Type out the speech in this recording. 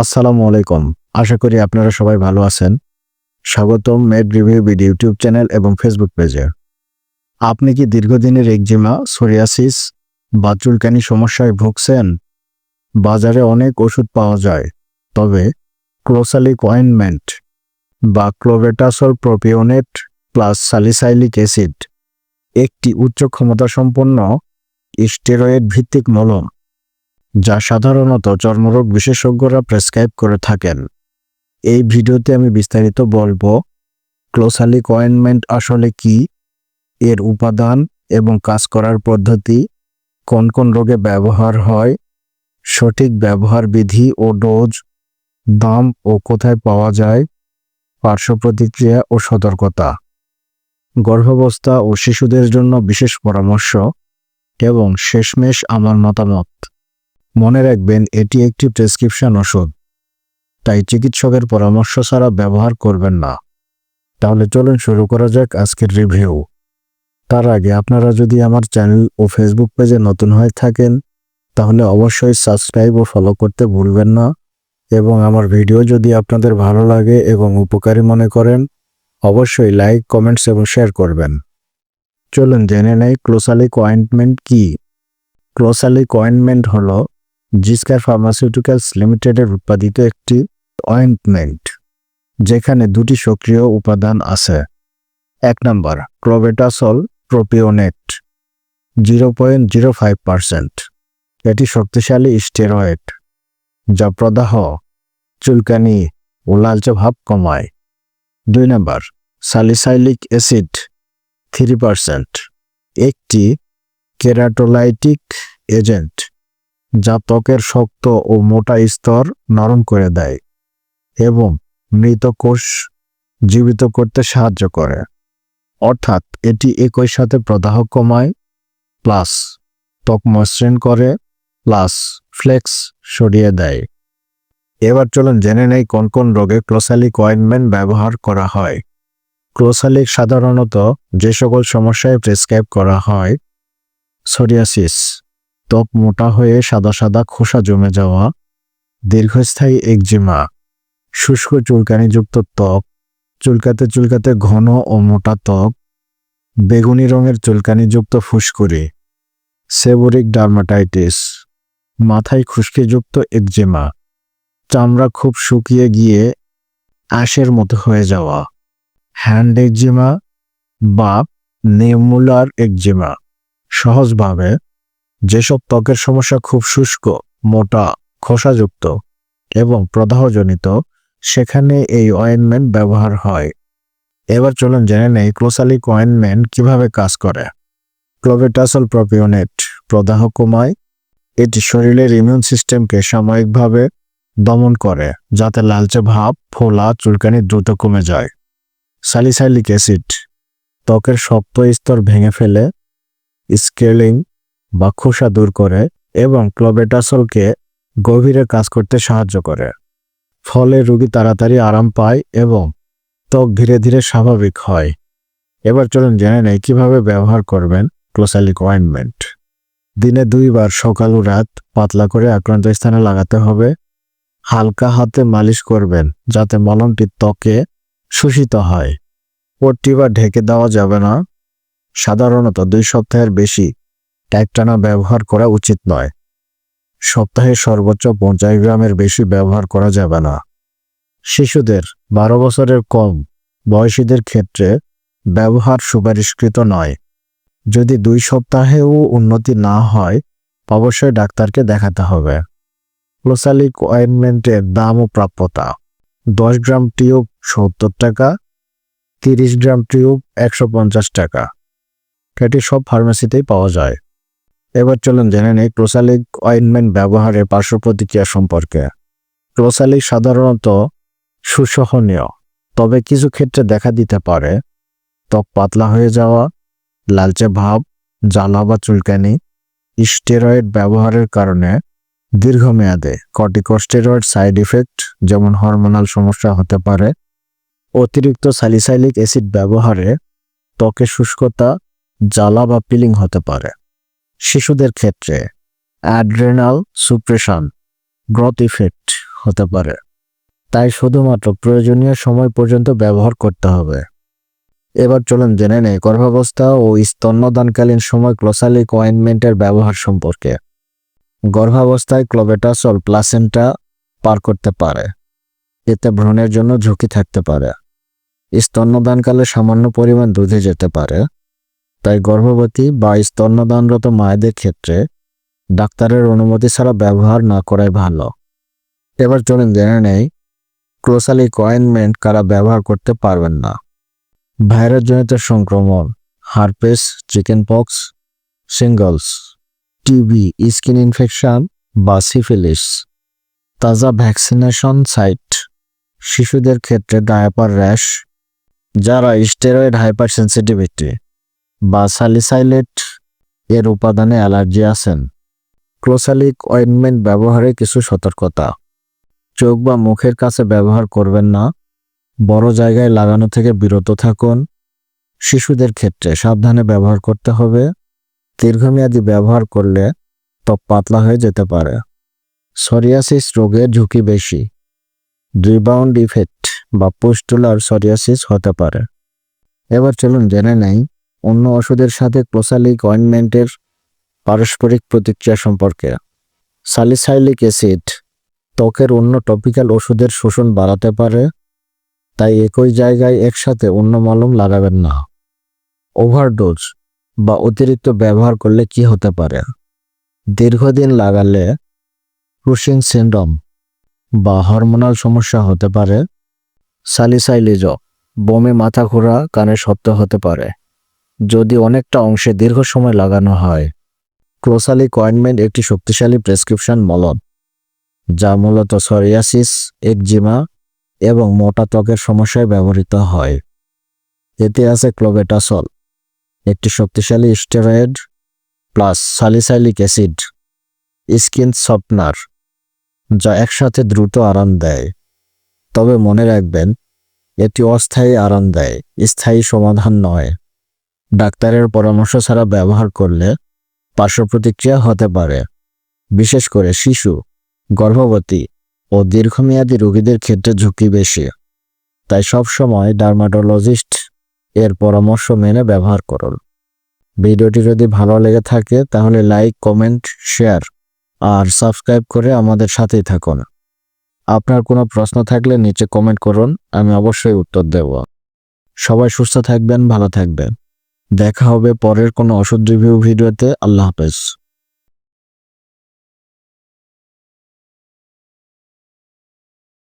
আসসালামু আলাইকুম। আশা করি আপনারা সবাই ভালো আছেন। স্বাগতম Med Review BD YouTube channel এবং ফেসবুক পেজে আপনি কি দীর্ঘদিনের একজিমা সোরিয়াসিস বা চুলকানি সমস্যায় ভুগছেন? বাজারে অনেক ওষুধ পাওয়া যায়। তবে ক্লোসালিক অয়েনমেন্ট বা clobetasol propionate plus salicylic acid একটি উচ্চ ক্ষমতা সম্পন্ন স্টেরয়েড ভিত্তিক মলম। যা সাধারণত চর্মরোগ বিশেষজ্ঞরা প্রেসক্রাইব করে থাকেন। এই ভিডিওতে আমি বিস্তারিত বলব ক্লোসালিক অয়েনমেন্ট আসলে কি, এর উপাদান এবং কাজ করার পদ্ধতি, কোন কোন রোগে ব্যবহার হয়, সঠিক ব্যবহার বিধি ও ডোজ, দাম ও কোথায় পাওয়া যায়, পার্শ্ব প্রতিক্রিয়া ও সতর্কতা। গর্ভাবস্থা ও শিশুদের জন্য বিশেষ পরামর্শ এবং শেষমেশ আমার মতামত। মনে রাখবেন, এটি একটি প্রেসক্রিপশন ওষুধ। তাই চিকিৎসকের পরামর্শ ছাড়া ব্যবহার করবেন না। তাহলে চলুন শুরু করা যাক আজকের রিভিউ। তার আগে আপনারা যদি আমার চ্যানেল ও ফেসবুক পেজে নতুন হয়ে থাকেন, তাহলে অবশ্যই সাবস্ক্রাইব ও ফলো করতে ভুলবেন না এবং আমার ভিডিও যদি আপনাদের ভালো লাগে এবং উপকারী মনে করেন, অবশ্যই লাইক, কমেন্টস এবং শেয়ার করবেন। চলুন জেনে নেই ক্লোসালিক অয়েন্টমেন্ট কি। ক্লোসালিক অয়েন্টমেন্ট হলো জিসকার ফার্মাসিউটিক্যালস লিমিটেডের উৎপাদিত একটি অয়েন্টমেন্ট, যেখানে দুটি সক্রিয় উপাদান আছে। এক নম্বর clobetasol propionate, zero point zero five percent. এটি শক্তিশালী স্টেরয়েড, যা প্রদাহ, চুলকানি ও লালচে ভাব কমায়। দুই নম্বর, সালিসাইলিক অ্যাসিড, থ্রি পার্সেন্ট। একটি কেরাটোলাইটিক এজেন্ট যা ত্বকের শক্ত ও মোটা স্তর নরম করে দেয় এবং মৃত কোষ জীবিত করতে সাহায্য করে। অর্থাৎ এটি একই সাথে প্রদাহ কমায়, প্লাস ত্বক মসৃণ করে, প্লাস ফ্লেক্স সরিয়ে দেয়। এবার চলুন জেনে নেই কোন কোন রোগে ক্লোসালিক অয়েনমেন্ট ব্যবহার করা হয়। ক্লোসালিক সাধারণত যে সকল সমস্যায় প্রেসক্রাইব করা হয়, সোরিয়াসিস ত্বক মোটা হয়ে সাদা সাদা খোসা জমে যাওয়া, দীর্ঘস্থায়ী একজিমা, শুষ্ক চুলকানিযুক্ত ত্বক, চুলকাতে চুলকাতে ঘন ও মোটা ত্বক, বেগুনি রঙের চুলকানিযুক্ত ফুসকুড়ি, সেবোরিক ডার্মাটাইটিস, মাথায় খুশকিযুক্ত একজিমা, চামড়া খুব শুকিয়ে গিয়ে অ্যাশের মতো হয়ে যাওয়া, হ্যান্ড একজিমা বা নেমুলার একজিমা, সহজভাবে যেসব ত্বকের সমস্যা খুব শুষ্ক, মোটা, খোসাযুক্ত এবং প্রদাহজনিত, সেখানে এই অয়েনমেন্ট ব্যবহার হয়। এবার চলুন জেনে নেই ক্লোসালিক অয়েনমেন্ট কীভাবে কাজ করে। ক্লোভেটাসল প্রপিওনেট প্রদাহ কমায়, এটি শরীরের ইমিউন সিস্টেমকে সাময়িকভাবে দমন করে, যাতে লালচে ভাব, ফোলা, চুলকানি দ্রুত কমে যায়। স্যালিসাইলিক অ্যাসিড, ত্বকের শক্ত স্তর ভেঙে ফেলে, স্কেলিং বা খোসা দূর করে এবং ক্লোবেটাসলকে গভীরে কাজ করতে সাহায্য করে। ফলে রোগী তাড়াতাড়ি আরাম পায় এবং ত্বক ধীরে ধীরে স্বাভাবিক হয়। এবার চলুন জেনে নেই কীভাবে ব্যবহার করবেন ক্লোসালিক অয়েনমেন্ট। দিনে দুইবার সকাল ও রাত পাতলা করে আক্রান্ত স্থানে লাগাতে হবে। হালকা হাতে মালিশ করবেন যাতে মলমটি ত্বকে শোষিত হয়। পট্টি বা ঢেকে দেওয়া যাবে না। সাধারণত দুই সপ্তাহের বেশি টানা ব্যবহার করা উচিত নয়। সপ্তাহে সর্বোচ্চ পঞ্চাশ গ্রামের বেশি ব্যবহার করা যাবে না। শিশুদের বারো বছরের কম বয়সীদের ক্ষেত্রে ব্যবহার সুপারিশকৃত নয়। যদি দুই সপ্তাহেও উন্নতি না হয়, অবশ্যই ডাক্তারকে দেখাতে হবে। ক্লোসালিক অয়েনমেন্টের দাম ও প্রাপ্যতা। দশ গ্রাম টিউব সত্তর টাকা, তিরিশ গ্রাম টিউব একশো পঞ্চাশ টাকা। এটি সব ফার্মেসিতেই পাওয়া যায়। এবার চলুন জেনে নেই ক্লোসালিক অয়েনমেন্ট ব্যবহারের পার্শ্ব প্রতিক্রিয়া সম্পর্কে। ক্লোসালিক সাধারণত সুসহনীয়, তবে কিছু ক্ষেত্রে দেখা দিতে পারে। ত্বক পাতলা হয়ে যাওয়া, লালচে ভাব, জ্বালা বা চুলকানি, স্টেরয়েড ব্যবহারের কারণে দীর্ঘমেয়াদে কর্টিকোস্টেরয়েড সাইড ইফেক্ট, যেমন হরমোনাল সমস্যা হতে পারে। অতিরিক্ত স্যালিসাইলিক অ্যাসিড ব্যবহারে ত্বকে শুষ্কতা, জ্বালা বা পিলিং হতে পারে। শিশুদের ক্ষেত্রে অ্যাড্রেনাল সুপ্রেশন গ্রথ ইফেক্ট হতে পারে। তাই শুধুমাত্র প্রয়োজনীয় সময় পর্যন্ত ব্যবহার করতে হবে। এবার চলুন জেনে নেই, গর্ভাবস্থা ও স্তন্যদানকালীন সময় ক্লোসালিক অয়েনমেন্টের ব্যবহার সম্পর্কে। গর্ভাবস্থায় ক্লোবেটাসল প্লাসেন্টা পার করতে পারে। এতে ভ্রূণের জন্য ঝুঁকি থাকতে পারে। স্তন্যদানকালে সামান্য পরিমাণ দুধে যেতে পারে। তাই গর্ভবতী বা স্তন্যদানরত মায়েদের ক্ষেত্রে ডাক্তারের অনুমতি ছাড়া ব্যবহার না করাই ভালো। এবার চলুন জেনে নেই ক্লোসালিক অয়েনমেন্ট কারা ব্যবহার করতে পারবেন না। ভাইরাসজনিত সংক্রমণ, herpes chicken pox shingles, TB, skin infection বা সিফিলিস, তাজা ভ্যাকসিনেশন সাইট, শিশুদের ক্ষেত্রে ডায়াপার র্যাশ, যারা স্টেরয়েড হাইপার সেন্সিটিভিটি বা সালিসাইলেট এর উপাদানে অ্যালার্জি আছেন। ক্লোসালিক অয়েনমেন্ট ব্যবহারে কিছু সতর্কতা। চোখ বা মুখের কাছে ব্যবহার করবেন না। বড় জায়গায় লাগানো থেকে বিরত থাকুন। শিশুদের ক্ষেত্রে সাবধানে ব্যবহার করতে হবে। দীর্ঘমেয়াদী ব্যবহার করলে ত্বক পাতলা হয়ে যেতে পারে। সরিয়াসিস রোগের ঝুঁকি বেশি। রিবাউন্ড ইফেক্ট বা পোস্টুলার সরিয়াসিস হতে পারে। এবার চলুন জেনে নেই অন্য ওষুধের সাথে ক্লোসালিক অয়েনমেন্টের পারস্পরিক প্রতিক্রিয়া সম্পর্কে। সালিসাইলিক অ্যাসিড ত্বকের অন্য টপিক্যাল ওষুধের শোষণ বাড়াতে পারে, তাই একই জায়গায় একসাথে অন্য মলম লাগাবেন না। ওভারডোজ বা অতিরিক্ত ব্যবহার করলে কি হতে পারে? দীর্ঘদিন লাগালে ক্রুশিং সিন্ড্রোম বা হরমোনাল সমস্যা হতে পারে। সালিসাইলিজ বমি, মাথা ঘোরা, কানে শব্দ হতে পারে। যদি অনেকটা অংশে দীর্ঘ সময় লাগানো হয়। ক্লোসালিক অয়েনমেন্ট একটি শক্তিশালী প্রেসক্রিপশন মলম যা মূলত সরিয়াসিস, একজিমা এবং মোটা ত্বকের সমস্যায় ব্যবহৃত হয়। এতে আছে ক্লোবেটাসল, একটি শক্তিশালী steroid plus salicylic acid, skin softener যা একসাথে দ্রুত আরাম দেয়। তবে মনে রাখবেন, এটি অস্থায়ী আরাম দেয়, স্থায়ী সমাধান নয়। ডাক্তারের পরামর্শ ছাড়া ব্যবহার করলে পার্শ্ব প্রতিক্রিয়া হতে পারে। বিশেষ করে শিশু, গর্ভবতী ও দীর্ঘমেয়াদী রোগীদের ক্ষেত্রে ঝুঁকি বেশি। তাই সবসময় ডার্মাটোলজিস্ট এর পরামর্শ মেনে ব্যবহার করুন। ভিডিওটি যদি ভালো লেগে থাকে, তাহলে লাইক, কমেন্ট, শেয়ার আর সাবস্ক্রাইব করে আমাদের সাথেই থাকুন। আপনার কোনো প্রশ্ন থাকলে নিচে কমেন্ট করুন, আমি অবশ্যই উত্তর দেব। সবাই সুস্থ থাকবেন, ভালো থাকবেন। দেখা হবে পরের কোনো ওষুধ রিভিউ ভিডিওতে আল্লাহ হাফেজ।